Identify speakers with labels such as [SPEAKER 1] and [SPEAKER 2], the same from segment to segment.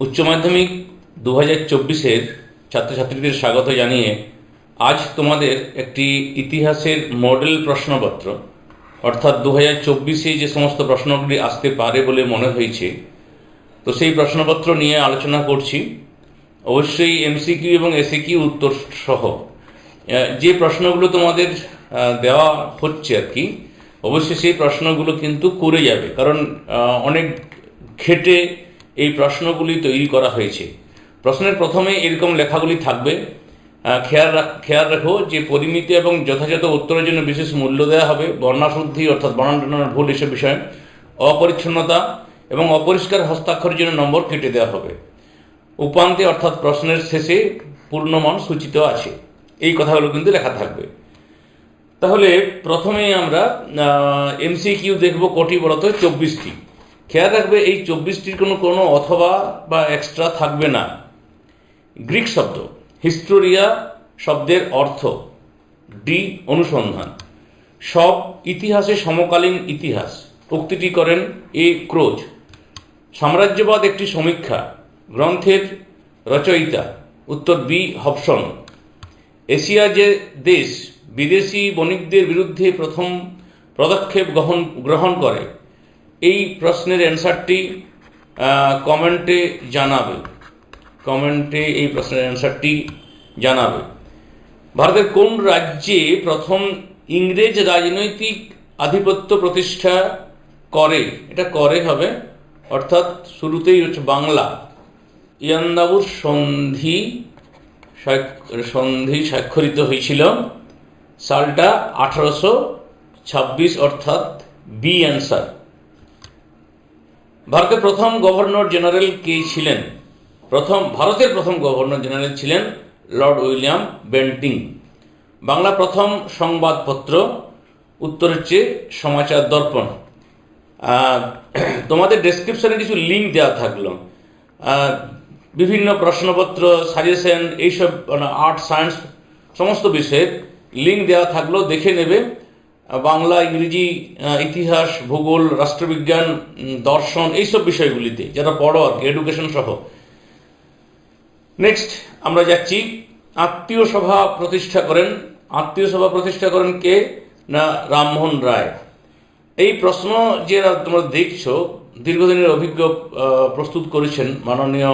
[SPEAKER 1] উচ্চ মাধ্যমিক দু হাজার চব্বিশের ছাত্রছাত্রীদের স্বাগত জানিয়ে আজ তোমাদের একটি ইতিহাসের মডেল প্রশ্নপত্র, অর্থাৎ দু হাজার চব্বিশে যে সমস্ত প্রশ্নগুলি আসতে পারে বলে মনে হয়েছে, তো সেই প্রশ্নপত্র নিয়ে আলোচনা করছি। অবশ্যই এমসিকিউ এবং এসিকিউ উত্তর সহ। যে প্রশ্নগুলো তোমাদের দেওয়া হচ্ছে আর কি, অবশ্যই সেই প্রশ্নগুলো কিন্তু করে যাবে। কারণ অনেক ঘেটে এই প্রশ্নগুলি তৈরি করা হয়েছে। প্রশ্নের প্রথমে এরকম লেখাগুলি থাকবে। খেয়াল খেয়াল রাখো যে পরিমিতি এবং যথাযথ উত্তরের জন্য বিশেষ মূল্য দেওয়া হবে। বর্ণাশুদ্ধি অর্থাৎ বানান টানানোর ভুল এসব বিষয়ে। অপরিচ্ছন্নতা এবং অপরিষ্কার হস্তাক্ষরের জন্য নম্বর কেটে দেওয়া হবে। উপান্তে অর্থাৎ প্রশ্নের শেষে পূর্ণমান সূচিত আছে। এই কথাগুলো কিন্তু লেখা থাকবে। তাহলে প্রথমেই আমরা এমসি কিউ দেখব কটি বলতো চব্বিশটি। খেয়াল রাখবে, এই চব্বিশটির কোনো কোনো অথবা বা এক্সট্রা থাকবে না। গ্রিক শব্দ, হিস্টোরিয়া শব্দের অর্থ ডি অনুসন্ধান। সব ইতিহাসে সমকালীন ইতিহাস। উক্তিটি করেন এ ক্রোজ। সাম্রাজ্যবাদ একটি সমীক্ষা, গ্রন্থের রচয়িতা, উত্তর বি, হবসন। এশিয়া যে দেশ বিদেশি বণিকদের বিরুদ্ধে প্রথম পদক্ষেপ গ্রহণ গ্রহণ করে এই প্রশ্নের অ্যান্সারটি কমেন্টে জানাবে। কমেন্টে এই প্রশ্নের অ্যান্সারটি জানাবে। ভারতের কোন রাজ্যে প্রথম ইংরেজ রাজনৈতিক আধিপত্য প্রতিষ্ঠা করে? এটা করে হবে, অর্থাৎ শুরুতেই হচ্ছে বাংলা। ইয়ান্দাবুর সন্ধি সন্ধি স্বাক্ষরিত হয়েছিল সালটা আঠারোশো ছাব্বিশ, অর্থাৎ বি অ্যান্সার ভারতের প্রথম গভর্নর জেনারেল কে ছিলেন? প্রথম, ভারতের প্রথম গভর্নর জেনারেল ছিলেন লর্ড উইলিয়াম বেন্টিং। বাংলা প্রথম সংবাদপত্র, উত্তরের চেয়ে সমাচার দর্পণ। তোমাদের ডেসক্রিপশনে কিছু লিঙ্ক দেওয়া থাকল। বিভিন্ন প্রশ্নপত্র সাজেশন এইসব মানে আর্ট সায়েন্স সমস্ত বিষয়ের লিঙ্ক দেওয়া থাকল, দেখে নেবে। বাংলা, ইংরেজি ইতিহাস, ভূগোল, রাষ্ট্রবিজ্ঞান দর্শন, এইসব বিষয়গুলিতে, যারা পড়ো আর কি এডুকেশন সহ। নেক্সট আমরা যাচ্ছি। আত্মীয় সভা প্রতিষ্ঠা করেন। আত্মীয় সভা প্রতিষ্ঠা করেন কে? না, রামমোহন রায়। এই প্রশ্ন যে তোমরা দেখছ, দীর্ঘদিনের অভিজ্ঞ প্রস্তুত করেছেন মাননীয়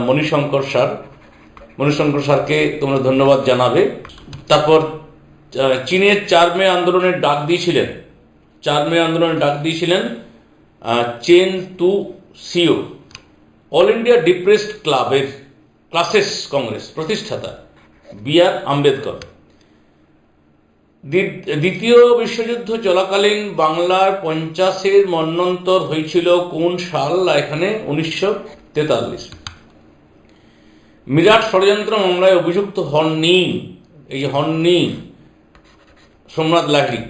[SPEAKER 1] মণিশঙ্কর স্যার। মণিশঙ্কর স্যারকে তোমরা ধন্যবাদ জানাবে। তারপর চীনের চার মে আন্দোলনের ডাক দিয়েছিলেন। চার মে আন্দোলনের ডাক দিয়েছিলেন Chen Tu Hsiu. All India depressed ক্লাবের, ক্লাসেস কংগ্রেস প্রতিষ্ঠাতা বি আর আম্বেদকর। দ্বিতীয় বিশ্বযুদ্ধ চলাকালীন বাংলার পঞ্চাশের মন্বন্তর হয়েছিল কোন সাল? এখানে উনিশশো তেতাল্লিশ। মিরাট ষড়যন্ত্র মামলায় অভিযুক্ত হননি, এই হননি সোমনাথ লাহিড়ী।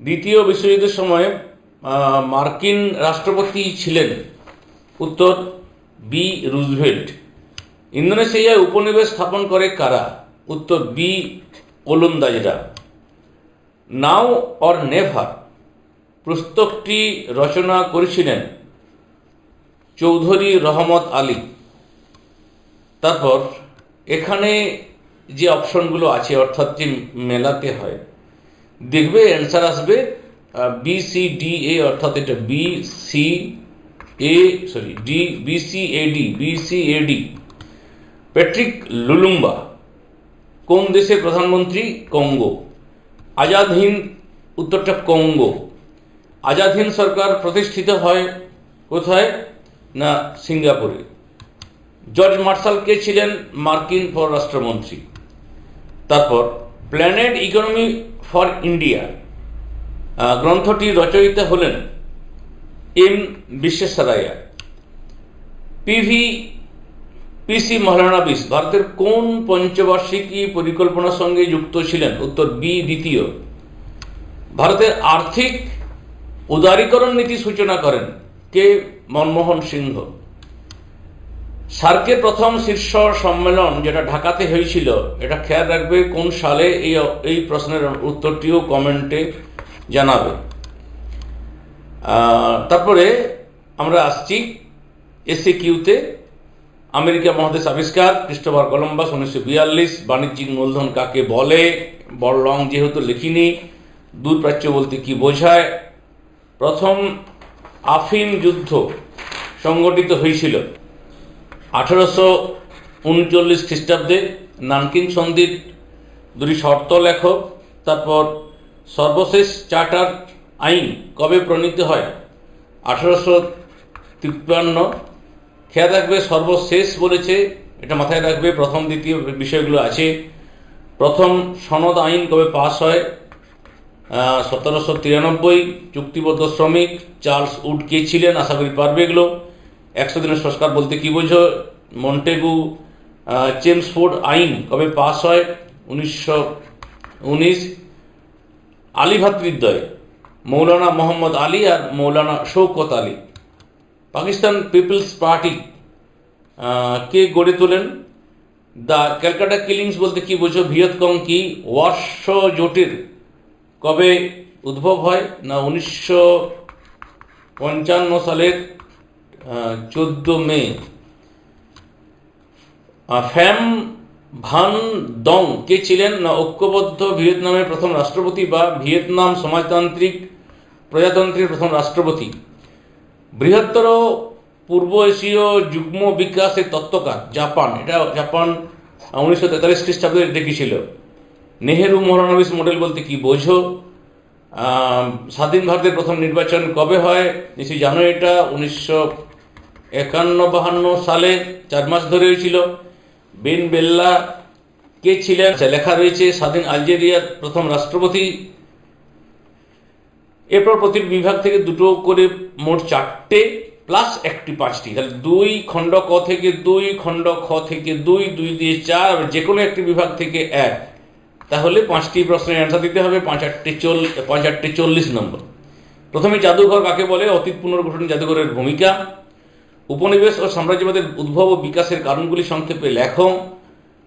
[SPEAKER 1] দ্বিতীয় বিশ্বযুদ্ধের সময় মার্কিন রাষ্ট্রপতি ছিলেন উত্তর বি রুজভেল্ট। ইন্দোনেশিয়ায় উপনিবেশ স্থাপন করে কারা? উত্তর বি ওলন্দাজরা নাও অর নেভার পুস্তকটি রচনা করেছিলেন চৌধুরী রহমত আলী। তারপর এখানে যে অপশনগুলো আছে অর্থাৎ যে মেলাতে হয়, দেখবে অ্যান্সার আসবে বি সি ডি এ অর্থাৎ এটা B C A sorry D B C A D B C A D Patrick Lumumba কোন দেশের প্রধানমন্ত্রী? কঙ্গো আজাদ হিন্দ, উত্তরটা কঙ্গো আজাদ হিন্দ সরকার প্রতিষ্ঠিত হয় কোথায়? না, সিঙ্গাপুরে। জর্জ মার্শাল কে ছিলেন মার্কিন পররাষ্ট্রমন্ত্রী? তারপর, প্ল্যানেট ইকোনমি ফর ইন্ডিয়া গ্রন্থটি রচয়িতা হলেন এম বিশ্বেশ্বরায়া পিভি পিসি মহারানা বিশ, ভারতের কোন পঞ্চবার্ষিকী পরিকল্পনার সঙ্গে যুক্ত ছিলেন? উত্তর বি, দ্বিতীয়। ভারতের আর্থিক উদারীকরণ নীতি সূচনা করেন কে? মনমোহন সিংহ। সার্কের প্রথম শীর্ষ সম্মেলন যেটা ঢাকাতে হয়েছিল, এটা খেয়াল রাখবে কোন সালে এই এই প্রশ্নের উত্তরটিও কমেন্টে জানাবে। তারপরে আমরা আসছি এসে কিউতে আমেরিকা মহাদেশ আবিষ্কার, ক্রিস্টোফার কলম্বাস উনিশশো বিয়াল্লিশ, বাণিজ্যিক মূলধন কাকে বলে? বড় লং যেহেতু লিখিনি দূরপ্রাচ্য বলতে কি বোঝায়? প্রথম আফিম যুদ্ধ সংগঠিত হয়েছিল। আঠারোশো উনচল্লিশ খ্রিস্টাব্দে নানকিন সন্ধির দুটি শর্ত লেখক, তারপর সর্বশেষ চার্টার আইন কবে প্রণীত হয়? আঠারোশো তিপ্পান্ন। খেয়াল রাখবে, সর্বশেষ বলেছে, এটা মাথায় রাখবে, প্রথম দ্বিতীয় বিষয়গুলো আছে। প্রথম সনদ আইন কবে পাস হয়? সতেরোশো তিরানব্বই। চুক্তিবদ্ধ শ্রমিক চার্লস উড কে ছিলেন, আশা করি পারবে এগুলো। একশো দিনের সংস্কার বলতে কী বোঝো? মন্টেগু চেমসফোর্ড আইন কবে পাস হয়? উনিশশো উনিশ। আলী ভাতৃদ্বয়, মৌলানা মোহাম্মদ আলী আর মৌলানা শৌকত আলী। পাকিস্তান পিপলস পার্টি কে গড়ে তোলেন? দ্য ক্যালকাটা কিলিংস বলতে কি বোঝো? ভিয়তকং কি? ওয়ার্ষ জোটের কবে উদ্ভব হয়? না, উনিশশো পঞ্চান্ন সালের চোদ্দ মে ফ্যাম ভান দং, কে ছিলেন না ঐক্যবদ্ধ ভিয়েতনামের প্রথম রাষ্ট্রপতি বা ভিয়েতনাম সমাজতান্ত্রিক প্রজাতন্ত্রের প্রথম রাষ্ট্রপতি? বৃহত্তর পূর্ব এশীয় যুগ্ম বিকাশের তত্ত্বকার, জাপান। এটা জাপান উনিশশো তেতাল্লিশ খ্রিস্টাব্দে ডেকেছিল নেহেরু মহানবিস মডেল বলতে কি বোঝো? স্বাধীন ভারতের প্রথম নির্বাচন কবে হয়? নিশ্চয়ই জানো এটা, উনিশশো একান্ন বাহান্ন সালে চার মাস ধরে হয়েছিল। বেন বেল্লা কে ছিলেন? লেখা রয়েছে, স্বাধীন আলজেরিয়ার প্রথম রাষ্ট্রপতি। এরপর প্রতি বিভাগ থেকে দুটো করে মোট চারটে, প্লাস একটি পাঁচটি। তাহলে দুই খণ্ড ক থেকে দুই, খণ্ড খ থেকে দুই দুই দিয়ে চার যে কোনো একটি বিভাগ থেকে এক। তাহলে পাঁচটি প্রশ্নের অ্যান্সার দিতে হবে, পাঁচ আটটি চল, পাঁচ আটটি চল্লিশ নম্বর। প্রথমে জাদুঘর কাকে বলে? অতীত পুনর্গঠন জাদুঘরের ভূমিকা। উপনিবেশ ও সাম্রাজ্যবাদের উদ্ভব ও বিকাশের কারণগুলি সংক্ষেপে লেখো।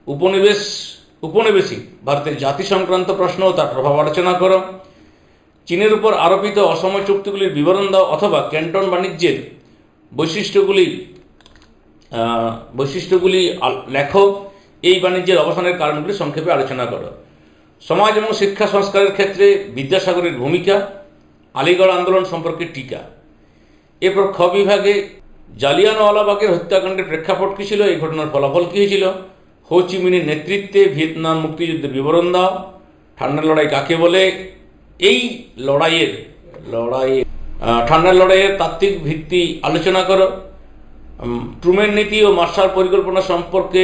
[SPEAKER 1] উপনিবেশ, উপনিবেশিক, ভারতের জাতি সংক্রান্ত প্রশ্ন ও তার প্রভাব আলোচনা করো। চীনের উপর আরোপিত অসময় চুক্তিগুলির বিবরণ দাও অথবা ক্যান্টন বাণিজ্যের বৈশিষ্ট্যগুলি বৈশিষ্ট্যগুলি আল- লেখো। এই বাণিজ্যের অবসানের কারণগুলি সংক্ষেপে আলোচনা করো। সমাজ এবং শিক্ষা সংস্কারের ক্ষেত্রে বিদ্যাসাগরের ভূমিকা, আলিগড় আন্দোলন সম্পর্কে টিকা। এরপর খ বিভাগে জালিয়ানওয়ালাবাগের হত্যাকাণ্ডের প্রেক্ষাপট কী ছিল? এই ঘটনার ফলাফল কী হয়েছিল? হো চি মিনের নেতৃত্বে ভিয়েতনাম মুক্তিযুদ্ধের বিবরণ দাও। ঠান্ডার লড়াই কাকে বলে? এই লড়াইয়ের লড়াইয়ের ঠান্ডার লড়াইয়ের তাত্ত্বিক ভিত্তি আলোচনা করো। উম, ট্রুমেন নীতি ও মার্শাল পরিকল্পনা সম্পর্কে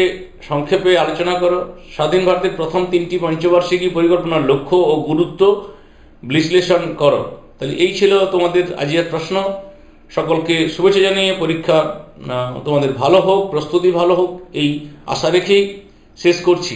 [SPEAKER 1] সংক্ষেপে আলোচনা করো। স্বাধীন ভারতের প্রথম তিনটি পঞ্চবার্ষিকী পরিকল্পনার লক্ষ্য ও গুরুত্ব বিশ্লেষণ করো। তাহলে এই ছিল তোমাদের আজকের প্রশ্ন। সকলকে শুভেচ্ছা জানিয়ে পরীক্ষা তোমাদের ভালো হোক, প্রস্তুতি ভালো হোক, এই আশা রেখেই শেষ করছি।